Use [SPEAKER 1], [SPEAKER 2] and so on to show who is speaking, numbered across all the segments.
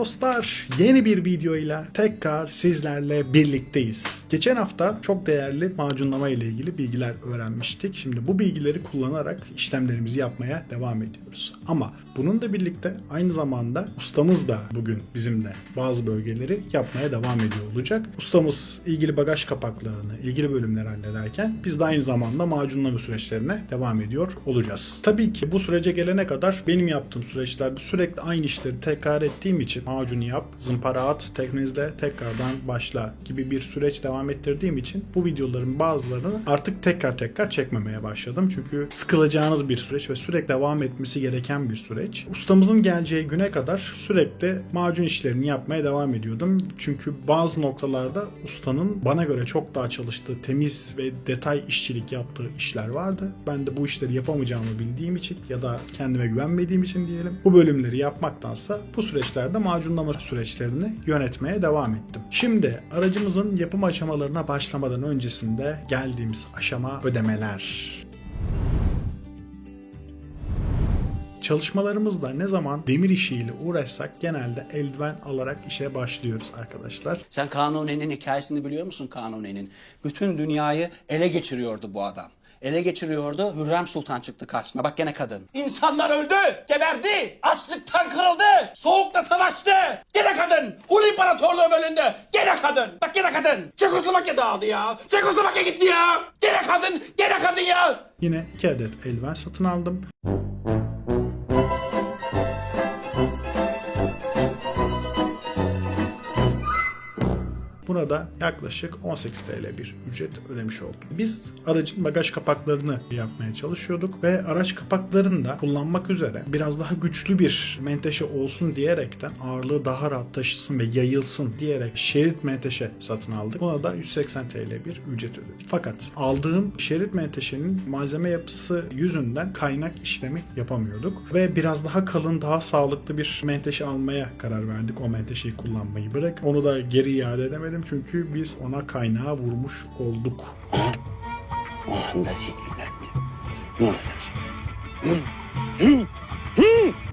[SPEAKER 1] Dostlar yeni bir videoyla tekrar sizlerle birlikteyiz. Geçen hafta çok değerli macunlama ile ilgili bilgiler öğrenmiştik. Şimdi bu bilgileri kullanarak işlemlerimizi yapmaya devam ediyoruz. Ama bunun da birlikte aynı zamanda ustamız da bugün bizimle bazı bölgeleri yapmaya devam ediyor olacak. Ustamız ilgili bagaj kapaklarını, ilgili bölümleri hallederken biz de aynı zamanda macunlama süreçlerine devam ediyor olacağız. Tabii ki bu sürece gelene kadar benim yaptığım süreçlerde sürekli aynı işleri tekrar ettiğim için macunu yap, zımpara at, teknizle tekrardan başla gibi bir süreç devam ettirdiğim için bu videoların bazılarını artık tekrar tekrar çekmemeye başladım. Çünkü sıkılacağınız bir süreç ve sürekli devam etmesi gereken bir süreç. Ustamızın geleceği güne kadar sürekli macun işlerini yapmaya devam ediyordum. Çünkü bazı noktalarda ustanın bana göre çok daha çalıştığı, temiz ve detay işçilik yaptığı işler vardı. Ben de bu işleri yapamayacağımı bildiğim için ya da kendime güvenmediğim için diyelim bu bölümleri yapmaktansa bu süreçlerde macunlama süreçlerini yönetmeye devam ettim. Şimdi aracımızın yapım aşamalarına başlamadan öncesinde geldiğimiz aşama ödemeler. Çalışmalarımızda ne zaman demir işiyle uğraşsak genelde eldiven alarak işe başlıyoruz arkadaşlar.
[SPEAKER 2] Sen Kanuni'nin hikayesini biliyor musun Kanuni'nin? Bütün dünyayı ele geçiriyordu bu adam. Ele geçiriyordu, Hürrem Sultan çıktı karşısına. Bak gene kadın. İnsanlar öldü, geberdi, açlıktan kırıldı, soğukta savaştı. Gene kadın, Hun İmparatorluğu bölündü. Gene kadın, bak gene kadın. Çekoslovakya dağıldı ya. Çekoslovakya gitti ya. Gene kadın, gene kadın ya.
[SPEAKER 1] Yine iki adet eldiven satın aldım. Burada yaklaşık 18 TL bir ücret ödemiş oldum. Biz aracın bagaj kapaklarını yapmaya çalışıyorduk ve araç kapaklarını da kullanmak üzere biraz daha güçlü bir menteşe olsun diyerekten ağırlığı daha rahat taşısın ve yayılsın diyerek şerit menteşe satın aldık. Buna da 180 TL bir ücret ödedik. Fakat aldığım şerit menteşenin malzeme yapısı yüzünden kaynak işlemi yapamıyorduk ve biraz daha kalın, daha sağlıklı bir menteşe almaya karar verdik. O menteşeyi kullanmayı bırak. Onu da geri iade edemedim çünkü biz ona kaynağı vurmuş olduk.
[SPEAKER 2] O anda sinirlendi. Ne olacak şimdi?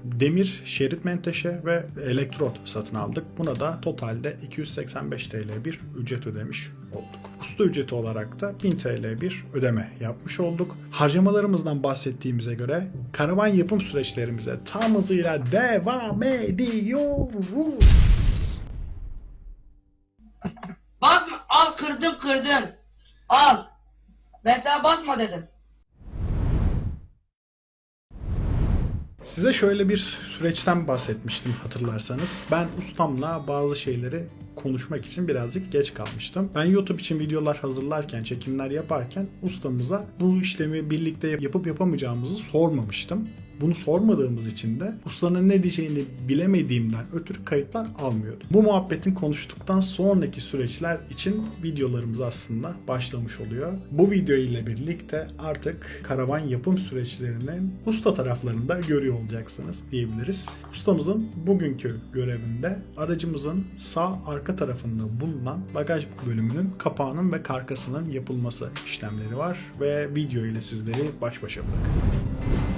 [SPEAKER 1] Demir şerit menteşe ve elektrot satın aldık. Buna da totalde 285 TL bir ücret ödemiş olduk. Usta ücreti olarak da 1000 TL bir ödeme yapmış olduk. Harcamalarımızdan bahsettiğimize göre karavan yapım süreçlerimize tam hızıyla devam ediyoruz.
[SPEAKER 3] Kırdım kırdım. Al. Ben sana basma dedim.
[SPEAKER 1] Size şöyle bir süreçten bahsetmiştim hatırlarsanız. Ben ustamla bazı şeyleri konuşmak için birazcık geç kalmıştım. Ben YouTube için videolar hazırlarken, çekimler yaparken ustamıza bu işlemi birlikte yapıp yapamayacağımızı sormamıştım. Bunu sormadığımız için de ustanın ne diyeceğini bilemediğimden ötürü kayıtlar almıyordum. Bu muhabbetin konuştuktan sonraki süreçler için videolarımız aslında başlamış oluyor. Bu video ile birlikte artık karavan yapım süreçlerinin usta taraflarını da görüyor olacaksınız diyebiliriz. Ustamızın bugünkü görevinde aracımızın sağ arka tarafında bulunan bagaj bölümünün kapağının ve karkasının yapılması işlemleri var ve video ile sizleri baş başa bırakıyorum.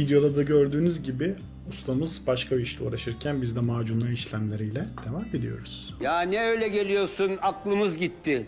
[SPEAKER 1] Videoda da gördüğünüz gibi ustamız başka bir işle uğraşırken biz de macunlama işlemleriyle devam ediyoruz.
[SPEAKER 4] Ya ne öyle geliyorsun aklımız gitti.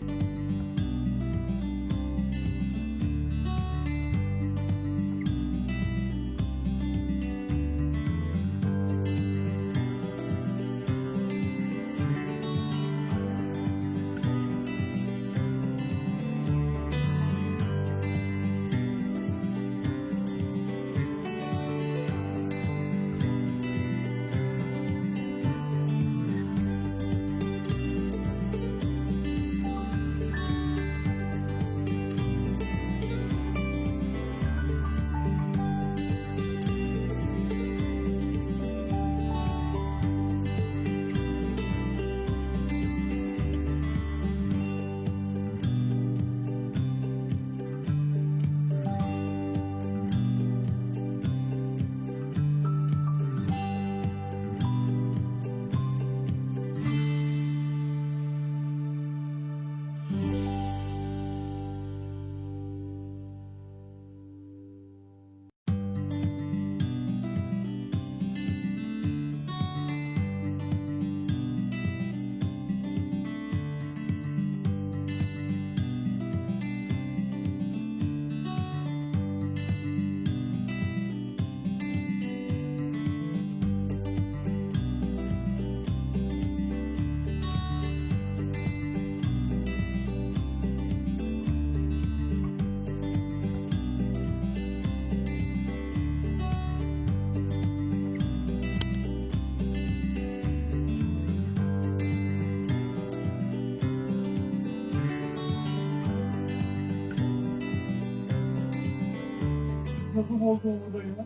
[SPEAKER 5] Nasıl bozdu onu ya?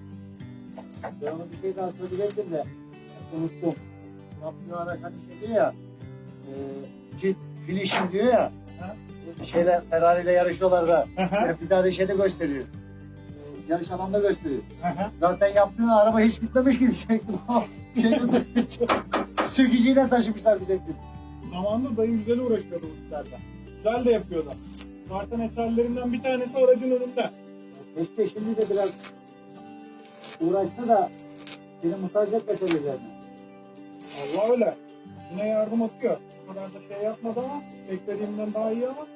[SPEAKER 6] Ben ona bir şey daha söyleyecektim de unuttum. Yaptığı araç hani şey diyor ya e, finishing diyor ya
[SPEAKER 5] Ha?
[SPEAKER 6] bir şeyle Ferrari ile yarışıyorlar da bir daha da şeyde gösteriyor. E, yarış alanında gösteriyor. Zaten yaptığın araba hiç gitmemiş ki diyecektim. şey götürmüş. Sökücüyle taşımışlar diyecektim.
[SPEAKER 5] Zamanında dayım güzel uğraşıyordu bu işlerden. Güzel de yapıyordu. Zaten eserlerinden bir tanesi aracın önünde.
[SPEAKER 6] Keşke şimdi de biraz uğraşsa da seni muhtaç etmese birilerine.
[SPEAKER 5] Allah öyle. Yine yardım atıyor. O kadar da şey yapmadı ama beklediğimden daha iyi ama.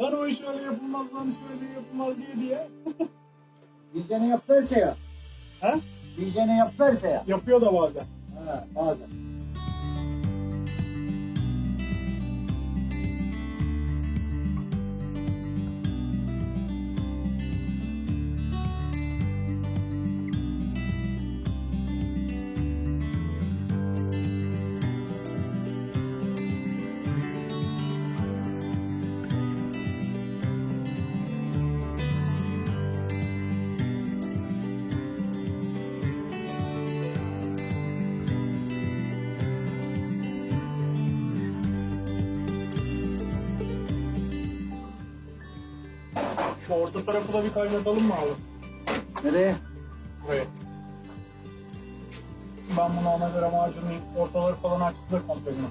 [SPEAKER 5] Lan o iş öyle yapılmaz lan şöyle yapılmaz diye diye.
[SPEAKER 6] Diyeceğine yap verse ya.
[SPEAKER 5] He?
[SPEAKER 6] Diyeceğine yap verse ya.
[SPEAKER 5] Yapıyor da bazen.
[SPEAKER 6] Ha, bazen.
[SPEAKER 5] Orta tarafı da bir kaynatalım mı abi?
[SPEAKER 6] Nereye?
[SPEAKER 5] Buraya. Ben bunu ona göre macunu ortaları falan açtı komple bunu.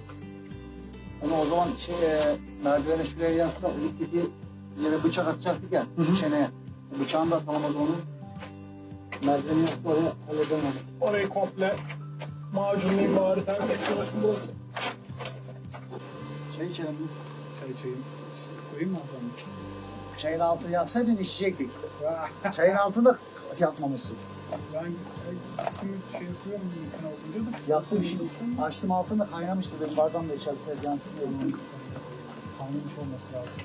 [SPEAKER 6] Onu o zaman şey, e, merdivene şuraya yasla, üstteki yere bıçak atacaktık ya, şu çeneye. O bıçağını da atamaz onu. Merdiveni yasla oraya halledemem.
[SPEAKER 5] Orayı komple macunlayayım bari tertemiz olsun burası.
[SPEAKER 6] Çay içelim.
[SPEAKER 5] Çay çayım. Koyayım mı o zaman?
[SPEAKER 6] Çayın altını yaksaydın içecektik. Çayın altında yapmamışsın.
[SPEAKER 5] Ben şey yapıyorum da.
[SPEAKER 6] Yaktım şimdi. Açtım altında kaynamıştı benim bardağım da içeride tezgahın üstünde. Kaynamış olması lazım.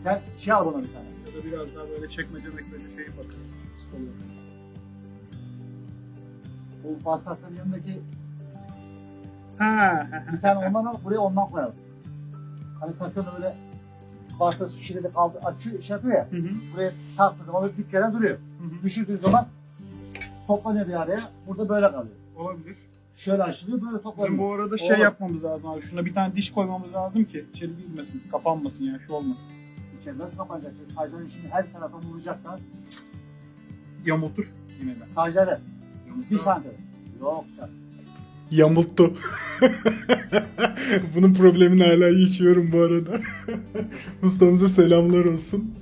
[SPEAKER 6] Sen şey al bana bir tane.
[SPEAKER 5] Ya da biraz daha böyle çekmece bekmece şeyi bakarız.
[SPEAKER 6] Bu pastasının yanındaki
[SPEAKER 5] Ha.
[SPEAKER 6] bir tane ondan al, buraya ondan koyalım. Hani takıyorsun öyle pastası şişede kaldı, açıyor, şey yapıyor ya.
[SPEAKER 5] Hı hı.
[SPEAKER 6] Buraya taktığı zaman böyle bir kere duruyor.
[SPEAKER 5] hı.
[SPEAKER 6] Düşürdüğü zaman toplanıyor bir araya. Burada böyle kalıyor.
[SPEAKER 5] Olabilir.
[SPEAKER 6] Şöyle açılıyor, böyle toplanıyor.
[SPEAKER 5] Bizim bu arada şey
[SPEAKER 6] Oğlum.
[SPEAKER 5] yapmamız lazım abi. Şuna bir tane diş koymamız lazım ki içeri girmesin, kapanmasın yani şu olmasın.
[SPEAKER 6] İçeri nasıl kapanacak? Şimdi Sacların şimdi her tarafa vuracaklar.
[SPEAKER 5] Yamutur yine de.
[SPEAKER 6] Bir santim. Yok canım.
[SPEAKER 1] Yamulttu. Bunun problemini hala yaşıyorum bu arada. Ustamıza selamlar olsun.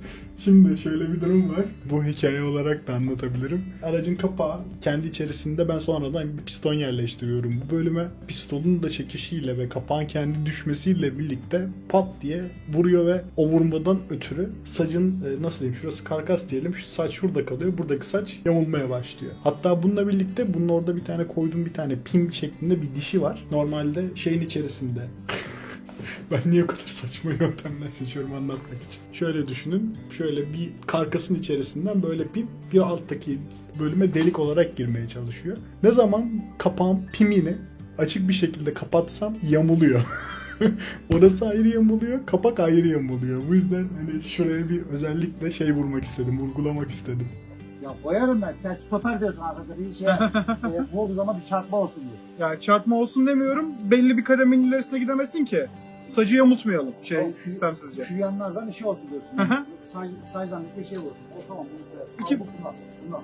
[SPEAKER 1] Şimdi şöyle bir durum var. Bu hikaye olarak da anlatabilirim. Aracın kapağı kendi içerisinde ben sonradan bir piston yerleştiriyorum bu bölüme. Pistonun da çekişiyle ve kapağın kendi düşmesiyle birlikte pat diye vuruyor ve o vurmadan ötürü sacın e, nasıl diyeyim şurası karkas diyelim şu saç şurada kalıyor. Buradaki saç yamulmaya başlıyor. Hatta bununla birlikte bunun orada bir tane koyduğum bir tane pim şeklinde bir dişi var. Normalde şeyin içerisinde ben niye o kadar saçma yöntemler seçiyorum anlatmak için. Şöyle düşünün. Şöyle bir karkasın içerisinden böyle pim bir alttaki bölüme delik olarak girmeye çalışıyor. Ne zaman kapağın pimini açık bir şekilde kapatsam yamuluyor. Orası ayrı yamuluyor, kapak ayrı yamuluyor. Bu yüzden hani şuraya bir özellikle şey vurmak istedim, vurgulamak istedim.
[SPEAKER 6] Ya koyarım ben. Sen stoper diyorsun arkadaşlar. Bir şey, şey olduğu zaman bir çarpma olsun diye.
[SPEAKER 5] Yani çarpma olsun demiyorum. Belli bir kademenin ilerisine gidemezsin ki. Sacı yamultmayalım şey
[SPEAKER 6] Yok, şu-
[SPEAKER 5] istemsizce.
[SPEAKER 6] Şu yanlardan işi olsun diyorsun.
[SPEAKER 5] Hı.
[SPEAKER 6] Sac, sacdan bir şey olsun. O tamam. Bunu
[SPEAKER 5] İki-
[SPEAKER 6] bu bundan. Bundan.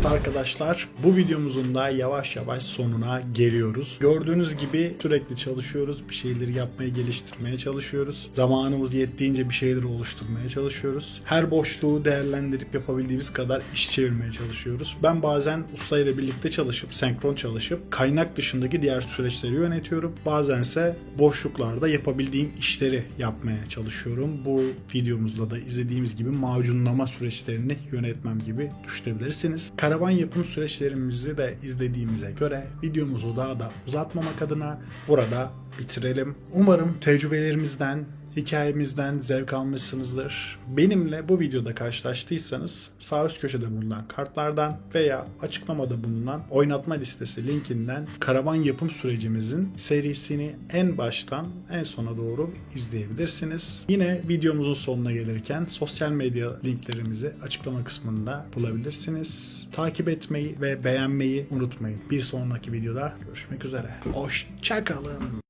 [SPEAKER 1] Evet arkadaşlar bu videomuzun da yavaş yavaş sonuna geliyoruz. Gördüğünüz gibi sürekli çalışıyoruz. Bir şeyleri yapmaya geliştirmeye çalışıyoruz. Zamanımız yettiğince bir şeyleri oluşturmaya çalışıyoruz. Her boşluğu değerlendirip yapabildiğimiz kadar iş çevirmeye çalışıyoruz. Ben bazen ustayla birlikte çalışıp senkron çalışıp kaynak dışındaki diğer süreçleri yönetiyorum. Bazense boşluklarda yapabildiğim işleri yapmaya çalışıyorum. Bu videomuzda da izlediğimiz gibi macunlama süreçlerini yönetmem gibi düşünebilirsiniz. Karavan yapım süreçlerimizi de izlediğimize göre videomuzu daha da uzatmamak adına burada bitirelim. Umarım tecrübelerimizden hikayemizden zevk almışsınızdır. Benimle bu videoda karşılaştıysanız sağ üst köşede bulunan kartlardan veya açıklamada bulunan oynatma listesi linkinden karavan yapım sürecimizin serisini en baştan en sona doğru izleyebilirsiniz. Yine videomuzun sonuna gelirken sosyal medya linklerimizi açıklama kısmında bulabilirsiniz. Takip etmeyi ve beğenmeyi unutmayın. Bir sonraki videoda görüşmek üzere. Hoşçakalın.